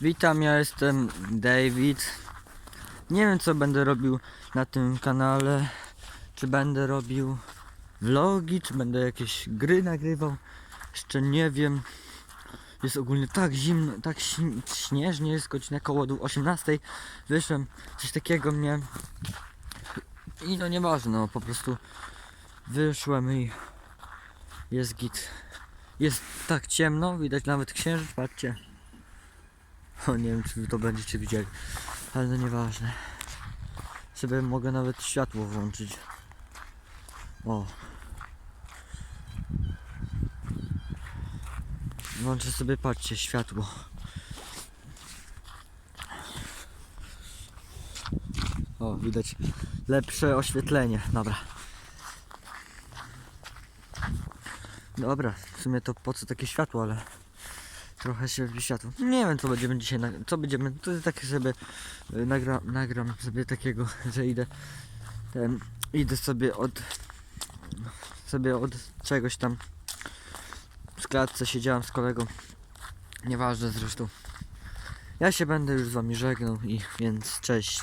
Witam, ja jestem David. Nie wiem co będę robił na tym kanale. Czy będę robił vlogi, czy będę jakieś gry nagrywał. Jeszcze nie wiem. Jest ogólnie tak zimno, tak śn- śnieżnie, jest godzina koło du- 18. Wyszłem, coś takiego mnie. I no nieważne, no po prostu wyszłem i jest git. Jest tak ciemno, widać nawet księżyc, patrzcie. O, nie wiem czy wy to będziecie widzieli, ale no nieważne. Sobie mogę nawet światło włączyć. O. Włączę sobie, patrzcie, światło. O, widać lepsze oświetlenie, dobra. Dobra, w sumie to po co takie światło, ale trochę się światło. Nie wiem co będziemy dzisiaj, co będziemy, to takie sobie y, nagra... nagram sobie takiego, że idę ten, idę sobie od sobie od czegoś tam w klatce siedziałem z kolegą. Nieważne zresztą. Ja się będę już z wami żegnał i więc cześć.